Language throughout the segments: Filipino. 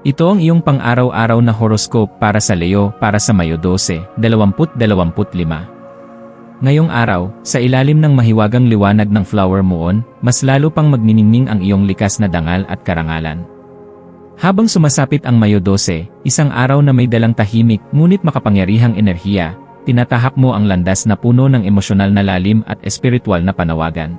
Ito ang iyong pang-araw-araw na horoscope para sa Leo para sa Mayo 12, 2025. Ngayong araw, sa ilalim ng mahiwagang liwanag ng flower moon, mas lalo pang magniningning ang iyong likas na dangal at karangalan. Habang sumasapit ang Mayo 12, isang araw na may dalang tahimik ngunit makapangyarihang enerhiya, tinatahak mo ang landas na puno ng emosyonal na lalim at espiritual na panawagan.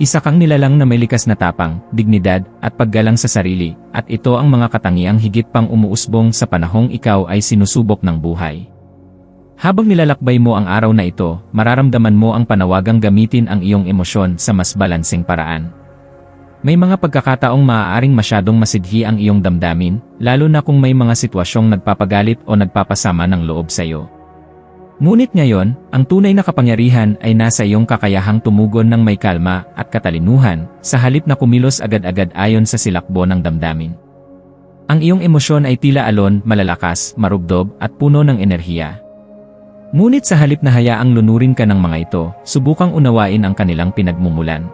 Isa kang nilalang na may likas na tapang, dignidad, at paggalang sa sarili, at ito ang mga katangiang higit pang umuusbong sa panahong ikaw ay sinusubok ng buhay. Habang nilalakbay mo ang araw na ito, mararamdaman mo ang panawagang gamitin ang iyong emosyon sa mas balanseng paraan. May mga pagkakataong maaaring masyadong masidhi ang iyong damdamin, lalo na kung may mga sitwasyong nagpapagalit o nagpapasama ng loob sa iyo. Ngunit ngayon, ang tunay na kapangyarihan ay nasa iyong kakayahang tumugon ng may kalma at katalinuhan, sa halip na kumilos agad-agad ayon sa silakbo ng damdamin. Ang iyong emosyon ay tila alon, malalakas, marugdob, at puno ng enerhiya. Ngunit sa halip na hayaang lunurin ka ng mga ito, subukang unawain ang kanilang pinagmumulan.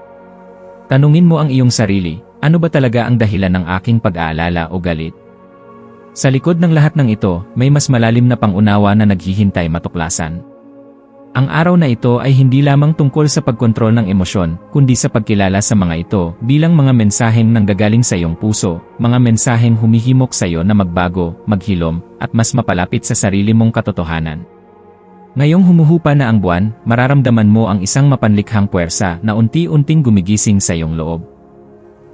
Tanungin mo ang iyong sarili, ano ba talaga ang dahilan ng aking pag-aalala o galit? Sa likod ng lahat ng ito, may mas malalim na pangunawa na naghihintay matuklasan. Ang araw na ito ay hindi lamang tungkol sa pagkontrol ng emosyon, kundi sa pagkilala sa mga ito bilang mga mensaheng nanggagaling sa iyong puso, mga mensaheng humihimok sa iyo na magbago, maghilom, at mas mapalapit sa sarili mong katotohanan. Ngayong humuhupa na ang buwan, mararamdaman mo ang isang mapanlikhang puwersa na unti-unting gumigising sa iyong loob.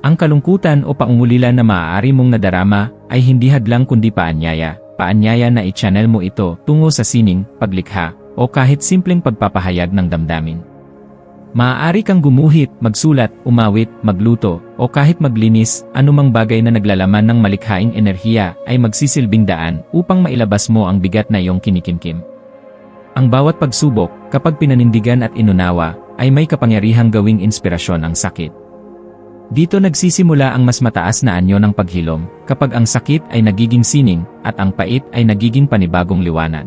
Ang kalungkutan o paungulila na maaari mong nadarama ay hindi hadlang kundi paanyaya, paanyaya na i-channel mo ito tungo sa sining, paglikha, o kahit simpleng pagpapahayag ng damdamin. Maaari kang gumuhit, magsulat, umawit, magluto, o kahit maglinis, anumang bagay na naglalaman ng malikhaing enerhiya ay magsisilbing daan upang mailabas mo ang bigat na iyong kinikimkim. Ang bawat pagsubok, kapag pinanindigan at inunawa, ay may kapangyarihang gawing inspirasyon ang sakit. Dito nagsisimula ang mas mataas na anyo ng paghilom, kapag ang sakit ay nagiging sining, at ang pait ay nagiging panibagong liwanag.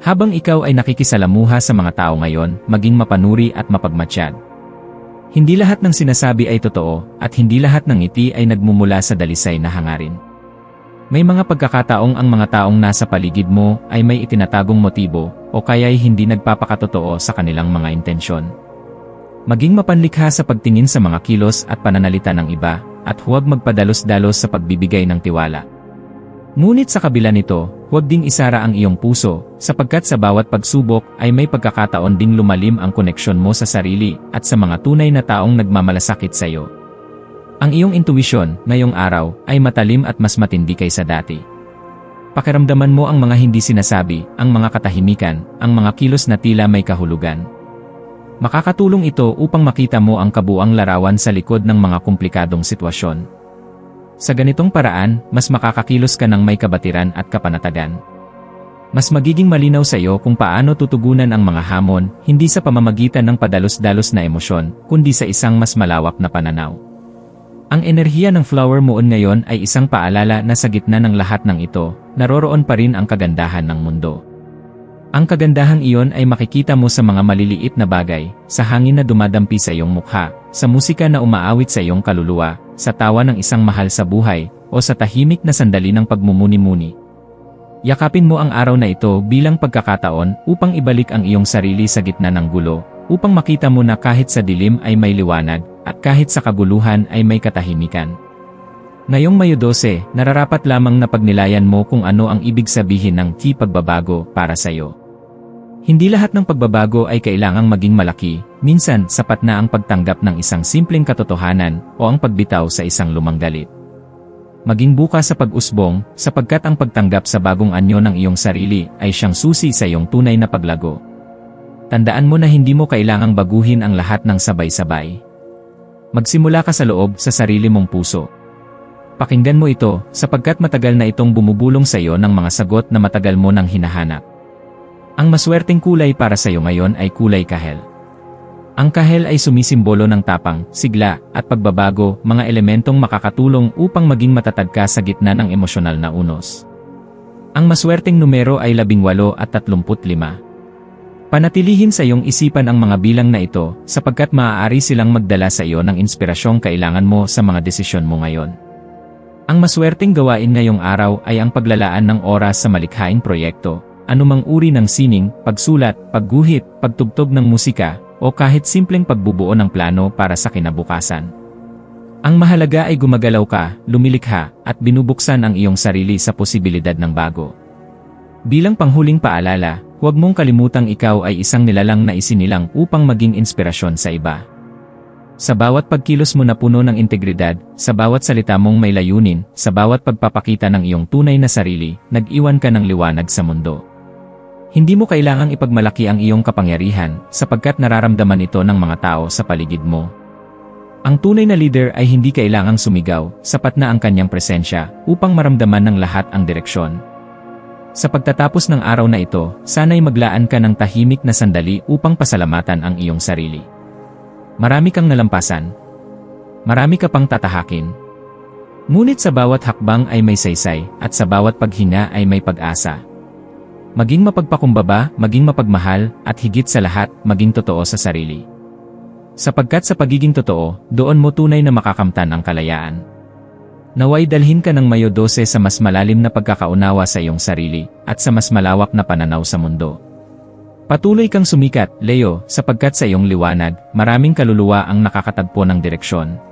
Habang ikaw ay nakikisalamuha sa mga tao ngayon, maging mapanuri at mapagmatsyag. Hindi lahat ng sinasabi ay totoo, at hindi lahat ng ngiti ay nagmumula sa dalisay na hangarin. May mga pagkakataong ang mga taong nasa paligid mo ay may itinatagong motibo, o kaya'y hindi nagpapakatotoo sa kanilang mga intensyon. Maging mapanlikha sa pagtingin sa mga kilos at pananalita ng iba, at huwag magpadalos-dalos sa pagbibigay ng tiwala. Ngunit sa kabila nito, huwag ding isara ang iyong puso, sapagkat sa bawat pagsubok ay may pagkakataon ding lumalim ang koneksyon mo sa sarili at sa mga tunay na taong nagmamalasakit sa iyo. Ang iyong intuwisyon, ngayong araw, ay matalim at mas matindi kaysa dati. Pakiramdaman mo ang mga hindi sinasabi, ang mga katahimikan, ang mga kilos na tila may kahulugan. Makakatulong ito upang makita mo ang kabuang larawan sa likod ng mga komplikadong sitwasyon. Sa ganitong paraan, mas makakakilos ka ng may kabatiran at kapanatagan. Mas magiging malinaw sa iyo kung paano tutugunan ang mga hamon, hindi sa pamamagitan ng padalos-dalos na emosyon, kundi sa isang mas malawak na pananaw. Ang enerhiya ng flower moon ngayon ay isang paalala na sa gitna ng lahat ng ito, naroroon pa rin ang kagandahan ng mundo. Ang kagandahang iyon ay makikita mo sa mga maliliit na bagay, sa hangin na dumadampi sa iyong mukha, sa musika na umaawit sa iyong kaluluwa, sa tawa ng isang mahal sa buhay, o sa tahimik na sandali ng pagmumuni-muni. Yakapin mo ang araw na ito bilang pagkakataon upang ibalik ang iyong sarili sa gitna ng gulo, upang makita mo na kahit sa dilim ay may liwanag, at kahit sa kaguluhan ay may katahimikan. Ngayong Mayo 12, nararapat lamang na pagnilayan mo kung ano ang ibig sabihin ng key pagbabago para sa iyo. Hindi lahat ng pagbabago ay kailangang maging malaki, minsan sapat na ang pagtanggap ng isang simpleng katotohanan o ang pagbitaw sa isang lumang galit. Maging bukas sa pag-usbong, sapagkat ang pagtanggap sa bagong anyo ng iyong sarili ay siyang susi sa iyong tunay na paglago. Tandaan mo na hindi mo kailangang baguhin ang lahat ng sabay-sabay. Magsimula ka sa loob sa sarili mong puso. Pakinggan mo ito, sapagkat matagal na itong bumubulong sa iyo ng mga sagot na matagal mo nang hinahanap. Ang maswerteng kulay para sa iyo ngayon ay kulay kahel. Ang kahel ay sumisimbolo ng tapang, sigla, at pagbabago, mga elementong makakatulong upang maging matatag ka sa gitna ng emosyonal na unos. Ang maswerteng numero ay 18 at 35. Panatilihin sa iyong isipan ang mga bilang na ito sapagkat maaari silang magdala sa iyo ng inspirasyong kailangan mo sa mga desisyon mo ngayon. Ang maswerteng gawain ngayong araw ay ang paglalaan ng oras sa malikhaing proyekto, anumang uri ng sining, pagsulat, pagguhit, pagtugtog ng musika, o kahit simpleng pagbubuo ng plano para sa kinabukasan. Ang mahalaga ay gumagalaw ka, lumilikha, at binubuksan ang iyong sarili sa posibilidad ng bago. Bilang panghuling paalala, huwag mong kalimutang ikaw ay isang nilalang na isinilang upang maging inspirasyon sa iba. Sa bawat pagkilos mo na puno ng integridad, sa bawat salita mong may layunin, sa bawat pagpapakita ng iyong tunay na sarili, nag-iwan ka ng liwanag sa mundo. Hindi mo kailangang ipagmalaki ang iyong kapangyarihan, sapagkat nararamdaman ito ng mga tao sa paligid mo. Ang tunay na leader ay hindi kailangang sumigaw, sapat na ang kanyang presensya, upang maramdaman ng lahat ang direksyon. Sa pagtatapos ng araw na ito, sana'y maglaan ka ng tahimik na sandali upang pasalamatan ang iyong sarili. Marami kang nalampasan. Marami ka pang tatahakin. Ngunit sa bawat hakbang ay may saysay, at sa bawat paghinga ay may pag-asa. Maging mapagpakumbaba, maging mapagmahal, at higit sa lahat, maging totoo sa sarili. Sapagkat sa pagiging totoo, doon mo tunay na makakamtan ang kalayaan. Naway dalhin ka ng Mayo 12 sa mas malalim na pagkakaunawa sa iyong sarili, at sa mas malawak na pananaw sa mundo. Patuloy kang sumikat, Leo, sapagkat sa iyong liwanag, maraming kaluluwa ang nakakatagpo ng direksyon.